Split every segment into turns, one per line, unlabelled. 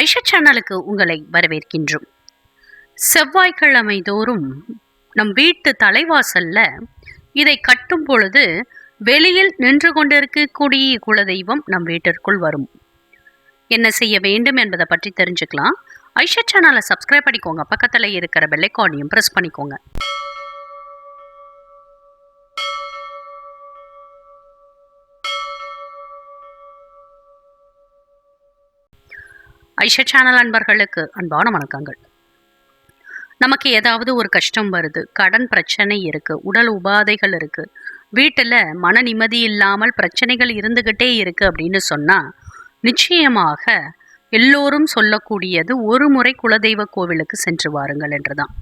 ஐஷா சேனலுக்கு உங்களை வரவேற்கின்றோம். செவ்வாய்க்கிழமை தோறும் நம் வீட்டு தலைவாசல்ல இதை கட்டும் பொழுது வெளியில் நின்று கொண்டிருக்கக்கூடிய குலதெய்வம் நம் வீட்டிற்குள் வரும். என்ன செய்ய வேண்டும் என்பதை பற்றி தெரிஞ்சுக்கலாம். ஐஷா சேனலை சப்ஸ்கிரைப் பண்ணிக்கோங்க. பக்கத்தில் இருக்கிற பெல்லைக்கானையும் ப்ரெஸ் பண்ணிக்கோங்க. ஐஷா சேனல் அன்பர்களுக்கு அன்பான வணக்கங்கள். நமக்கு ஏதாவது ஒரு கஷ்டம் வருது கடன் பிரச்சனை இருக்கு உடல் உபாதைகள் இருக்குது வீட்டில் மன நிம்மதி இல்லாமல் பிரச்சனைகள் இருந்துகிட்டே இருக்குது அப்படின்னு சொன்னால் நிச்சயமாக எல்லோரும் சொல்லக்கூடியது ஒரு முறை குலதெய்வ கோவிலுக்கு சென்று வாருங்கள் என்றுதான்.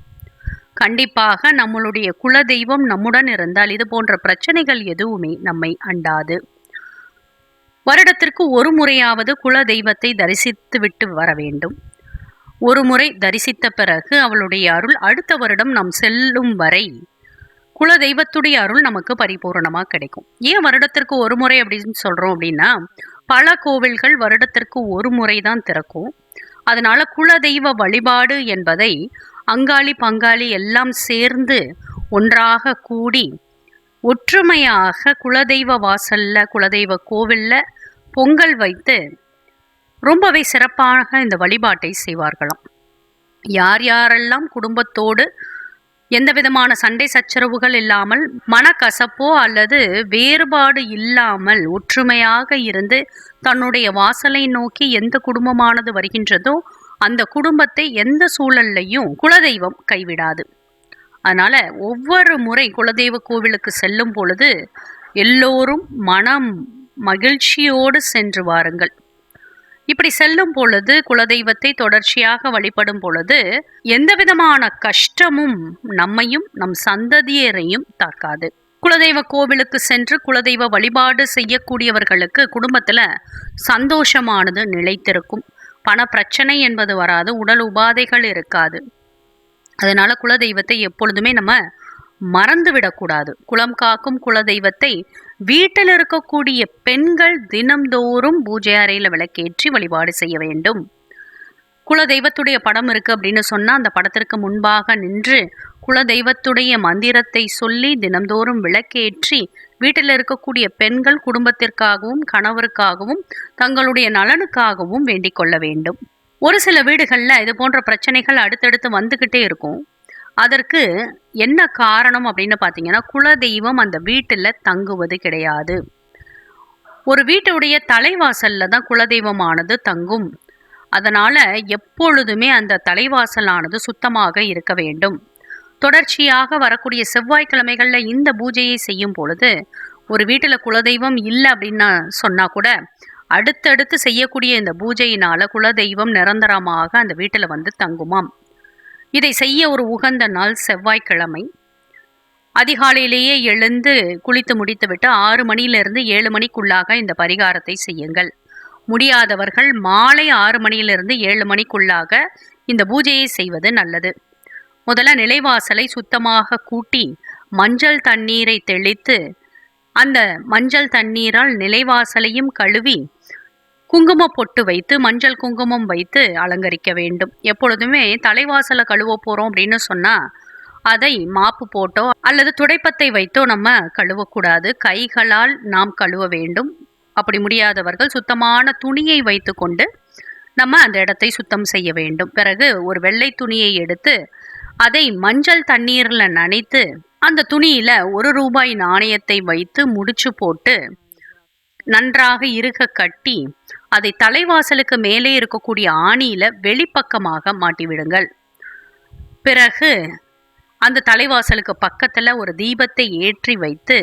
கண்டிப்பாக நம்மளுடைய குலதெய்வம் நம்முடன் இருந்தால் இது போன்ற பிரச்சனைகள் எதுவுமே நம்மை அண்டாது. வருடத்திற்கு ஒரு முறையாவது குல தெய்வத்தை தரிசித்து விட்டு வர வேண்டும். ஒரு முறை தரிசித்த பிறகு அவளுடைய அருள் அடுத்த வருடம் நாம் செல்லும் வரை குல தெய்வத்துடைய அருள் நமக்கு பரிபூரணமாக கிடைக்கும். ஏன் வருடத்திற்கு ஒரு முறை அப்படின்னு சொல்கிறோம் அப்படின்னா பல கோவில்கள் வருடத்திற்கு ஒரு முறை தான் திறக்கும். அதனால குல தெய்வ வழிபாடு என்பதை அங்காளி பங்காளி எல்லாம் சேர்ந்து ஒன்றாக கூடி ஒற்றுமையாக குலதெய்வ வாசல்ல குலதெய்வ கோவில்ல பொங்கல் வைத்து ரொம்பவே சிறப்பாக இந்த வழிபாட்டை செய்வார்களாம். யார் யாரெல்லாம் குடும்பத்தோடு எந்த விதமான சண்டை சச்சரவுகள் இல்லாமல் மனக்கசப்போ அல்லது வேறுபாடு இல்லாமல் ஒற்றுமையாக இருந்து தன்னுடைய வாசலை நோக்கி எந்த குடும்பமானது வருகின்றதோ அந்த குடும்பத்தை எந்த சூழல்லையும் குலதெய்வம் கைவிடாது. அதனால் ஒவ்வொரு முறை குலதெய்வ கோவிலுக்கு செல்லும் பொழுது எல்லோரும் மனம் மகிழ்ச்சியோடு சென்று வாருங்கள். இப்படி செல்லும் பொழுது குலதெய்வத்தை தொடர்ச்சியாக வழிபடும் பொழுது எந்த விதமான கஷ்டமும் நம்மையும் நம் சந்ததியரையும் தாக்காது. குலதெய்வ கோவிலுக்கு சென்று குலதெய்வ வழிபாடு செய்யக்கூடியவர்களுக்கு குடும்பத்தில் சந்தோஷமானது நிலைத்திருக்கும். பண பிரச்சனை என்பது வராது உடல் உபாதைகள் இருக்காது. அதனால குலதெய்வத்தை எப்பொழுதுமே நம்ம மறந்து விடக்கூடாது குலம் காக்கும் குலதெய்வத்தை வீட்டில் இருக்கக்கூடிய பெண்கள் தினம்தோறும் பூஜை அறையில் விளக்கேற்றி வழிபாடு செய்ய வேண்டும். குலதெய்வத்துடைய படம் இருக்கு அப்படின்னு சொன்னா அந்த படத்திற்கு முன்பாக நின்று குலதெய்வத்துடைய மந்திரத்தை சொல்லி தினம்தோறும் விளக்கேற்றி வீட்டில் இருக்கக்கூடிய பெண்கள் குடும்பத்திற்காகவும் கணவருக்காகவும் தங்களுடைய நலனுக்காகவும் வேண்டிக் கொள்ள வேண்டும். ஒரு சில வீடுகளில் இது போன்ற பிரச்சனைகள் அடுத்தடுத்து வந்துக்கிட்டே இருக்கும். அதற்கு என்ன காரணம் அப்படின்னு பார்த்தீங்கன்னா குலதெய்வம் அந்த வீட்டில் தங்குவது கிடையாது. ஒரு வீட்டுடைய தலைவாசல்ல தான் குலதெய்வமானது தங்கும். அதனால் எப்பொழுதுமே அந்த தலைவாசலானது சுத்தமாக இருக்க வேண்டும். தொடர்ச்சியாக வரக்கூடிய செவ்வாய்க்கிழமைகளில் இந்த பூஜையை செய்யும் பொழுது ஒரு வீட்டில் குலதெய்வம் இல்லை அப்படின்னு சொன்னால் கூட அடுத்தடுத்து செய்யக்கூடிய இந்த பூஜையினால குலதெய்வம் நிரந்தரமாக அந்த வீட்டில் வந்து தங்குமாம். இதை செய்ய ஒரு உகந்த நாள் செவ்வாய்க்கிழமை. அதிகாலையிலேயே எழுந்து குளித்து முடித்துவிட்டு ஆறு மணியிலிருந்து ஏழு மணிக்குள்ளாக இந்த பரிகாரத்தை செய்யுங்கள். முடியாதவர்கள் மாலை ஆறு மணியிலிருந்து ஏழு மணிக்குள்ளாக இந்த பூஜையை செய்வது நல்லது. முதல்ல நிலைவாசலை சுத்தமாக கூட்டி மஞ்சள் தண்ணீரை தெளித்து அந்த மஞ்சள் தண்ணீரால் நிலைவாசலையும் கழுவி குங்கும பொட்டு வைத்து மஞ்சள் குங்குமம் வைத்து அலங்கரிக்க வேண்டும். எப்பொழுதுமே தலைவாசலை கழுவ போறோம் அப்படின்னு சொன்னா அதை மாப்பு போட்டோ அல்லது துடைப்பத்தை வைத்தோ நம்ம கழுவக்கூடாது. கைகளால் நாம் கழுவ வேண்டும். அப்படி முடியாதவர்கள் சுத்தமான துணியை வைத்து கொண்டு நம்ம அந்த இடத்தை சுத்தம் செய்ய வேண்டும். பிறகு ஒரு வெள்ளை துணியை எடுத்து அதை மஞ்சள் தண்ணீரில் நனைத்து அந்த துணியில ஒரு ரூபாய் நாணயத்தை வைத்து முடிச்சு போட்டு நன்றாக இருக கட்டி அதை தலைவாசலுக்கு மேலே இருக்கக்கூடிய ஆணியில வெளிப்பக்கமாக மாட்டிவிடுங்கள். பிறகு அந்த தலைவாசலுக்கு பக்கத்துல ஒரு தீபத்தை ஏற்றி வைத்து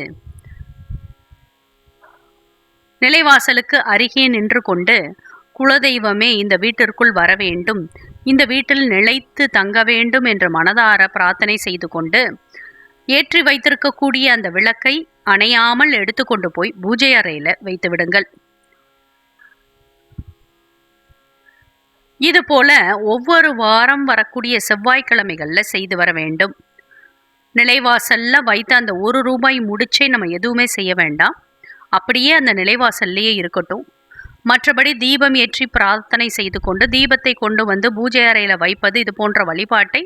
நிலைவாசலுக்கு அருகே நின்று கொண்டு குலதெய்வமே இந்த வீட்டிற்குள் வர வேண்டும். இந்த வீட்டில் நிலைத்து தங்க வேண்டும் என்று மனதார பிரார்த்தனை செய்து கொண்டு ஏற்றி வைத்திருக்கக்கூடிய அந்த விளக்கை அணையாமல் எடுத்துக்கொண்டு போய் பூஜை அறையில் வைத்து விடுங்கள். இது போல ஒவ்வொரு வாரம் வரக்கூடிய செவ்வாய்க்கிழமைகளில் செய்து வர வேண்டும். நிலைவாசல்ல வைத்த அந்த ஒரு ரூபாய் முடிச்சே நம்ம எதுவுமே செய்ய வேண்டாம். அப்படியே அந்த நிலைவாசல்லையே இருக்கட்டும். மற்றபடி தீபம் ஏற்றி பிரார்த்தனை செய்து கொண்டு தீபத்தை கொண்டு வந்து பூஜை அறையில் வைப்பது இது போன்ற வழிபாட்டை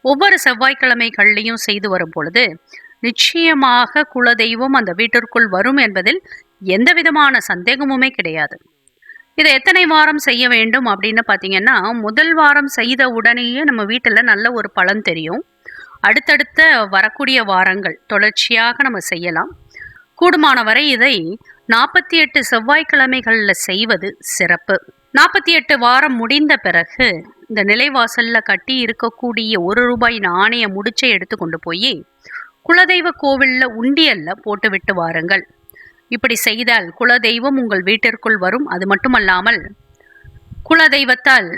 ஒவ்வொரு செவ்வாய்க்கிழமைகள்லையும் செய்து வரும் பொழுது நிச்சயமாக குலதெய்வம் அந்த வீட்டிற்குள் வரும் என்பதில் எந்த விதமான சந்தேகமுமே கிடையாது. இதை எத்தனை வாரம் செய்ய வேண்டும் அப்படின்னு பார்த்தீங்கன்னா முதல் வாரம் செய்த உடனேயே நம்ம வீட்டில் நல்ல ஒரு பலன் தெரியும். அடுத்தடுத்த வரக்கூடிய வாரங்கள் தொடர்ச்சியாக நம்ம செய்யலாம். கூடுமான வரை இதை நாற்பத்தி எட்டு செவ்வாய்க்கிழமைகளில் செய்வது சிறப்பு. நாற்பத்தி எட்டு வாரம் முடிந்த பிறகு இந்த நிலைவாசலில் கட்டி இருக்கக்கூடிய ஒரு ரூபாய் நாணய முடிச்சை எடுத்து கொண்டு போய் குலதெய்வ கோவிலில் உண்டியல்ல போட்டு விட்டு வாருங்கள். இப்படி செய்தால் குலதெய்வம் உங்கள் வீட்டிற்குள் வரும். அது மட்டுமல்லாமல் குலதெய்வத்தால்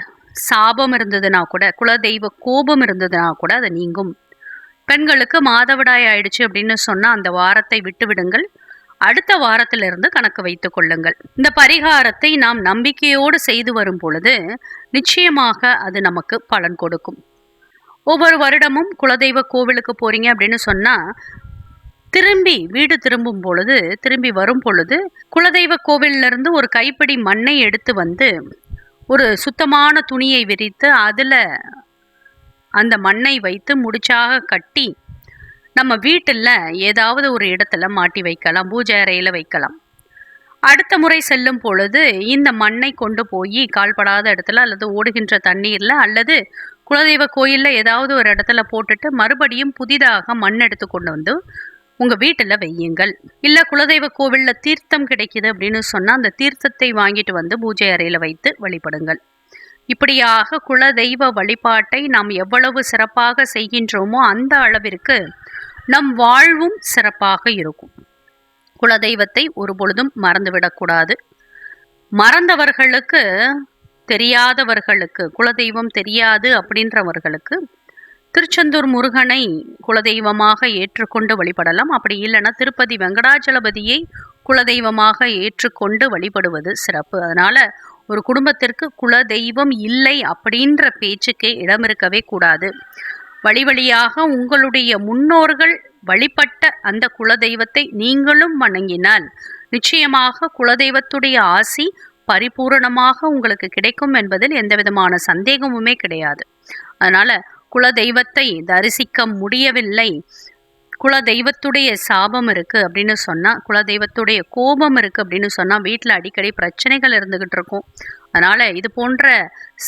சாபம் இருந்ததுன்னா கூட குலதெய்வ கோபம் இருந்ததுன்னா கூட அது நீங்கும். பெண்களுக்கு மாதவிடாய் ஆயிடுச்சு அப்படின்னு சொன்னால் அந்த வாரத்தை விட்டு விடுங்கள் அடுத்த வாரத்திலிருந்து கணக்கு வைத்துக் கொள்ளுங்கள். இந்த பரிகாரத்தை நாம் நம்பிக்கையோடு செய்து வரும் பொழுது நிச்சயமாக அது நமக்கு பலன் கொடுக்கும். ஒவ்வொரு வருடமும் குலதெய்வ கோவிலுக்கு போறீங்க அப்படின்னு சொன்னா திரும்பி வீடு திரும்பும் பொழுது திரும்பி வரும் பொழுது குலதெய்வ கோவிலிருந்து ஒரு கைப்பிடி மண்ணை எடுத்து வந்து ஒரு சுத்தமான துணியை விரித்து அதுல அந்த மண்ணை வைத்து முடிச்சாக கட்டி நம்ம வீட்டில் ஏதாவது ஒரு இடத்துல மாட்டி வைக்கலாம் பூஜை அறையில் வைக்கலாம். அடுத்த முறை செல்லும் பொழுது இந்த மண்ணை கொண்டு போய் கால்படாத இடத்துல அல்லது ஓடுகின்ற தண்ணீரில் அல்லது குலதெய்வ கோயிலில் ஏதாவது ஒரு இடத்துல போட்டுட்டு மறுபடியும் புதிதாக மண் எடுத்து கொண்டு வந்து உங்கள் வீட்டில் வையுங்கள். இல்லை குலதெய்வ கோவிலில் தீர்த்தம் கிடைக்குது அப்படின்னு சொன்னால் அந்த தீர்த்தத்தை வாங்கிட்டு வந்து பூஜை அறையில் வைத்து வழிபடுங்கள். இப்படியாக குலதெய்வ வழிபாட்டை நாம் எவ்வளவு சிறப்பாக செய்கின்றோமோ அந்த அளவிற்கு நம் வாழ்வும் சிறப்பாக இருக்கும். குலதெய்வத்தை ஒரு பொழுதும் மறந்துவிடக்கூடாது மறந்தவர்களுக்கு தெரியாதவர்களுக்கு குலதெய்வம் தெரியாது அப்படின்றவர்களுக்கு திருச்செந்தூர் முருகனை குலதெய்வமாக ஏற்றுக்கொண்டு வழிபடலாம். அப்படி இல்லைன்னா திருப்பதி வெங்கடாச்சலபதியை குலதெய்வமாக ஏற்றுக்கொண்டு வழிபடுவது சிறப்பு. அதனால ஒரு குடும்பத்திற்கு குலதெய்வம் இல்லை அப்படின்ற பேச்சுக்கே இடம் இருக்கவே கூடாது. வழி வழியாக உங்களுடைய முன்னோர்கள் வழிபட்ட அந்த குலதெய்வத்தை நீங்களும் வணங்கினால் நிச்சயமாக குலதெய்வத்துடைய ஆசி பரிபூரணமாக உங்களுக்கு கிடைக்கும் என்பதில் எந்த விதமான சந்தேகமுமே கிடையாது. அதனால குலதெய்வத்தை தரிசிக்க முடியவில்லை. குலதெய்வத்துடைய சாபம் இருக்குது அப்படின்னு சொன்னால் குலதெய்வத்துடைய கோபம் இருக்குது அப்படின்னு சொன்னால் வீட்டில் அடிக்கடி பிரச்சனைகள் இருந்துகிட்டு இருக்கும். அதனால் இது போன்ற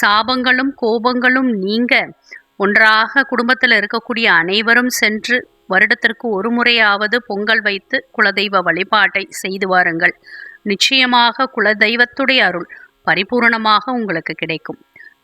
சாபங்களும் கோபங்களும் நீங்க ஒன்றாக குடும்பத்தில் இருக்கக்கூடிய அனைவரும் சென்று வருடத்திற்கு ஒரு முறையாவது பொங்கல் வைத்து குலதெய்வ வழிபாட்டை செய்து வாருங்கள். நிச்சயமாக குலதெய்வத்துடைய அருள் பரிபூரணமாக உங்களுக்கு கிடைக்கும்.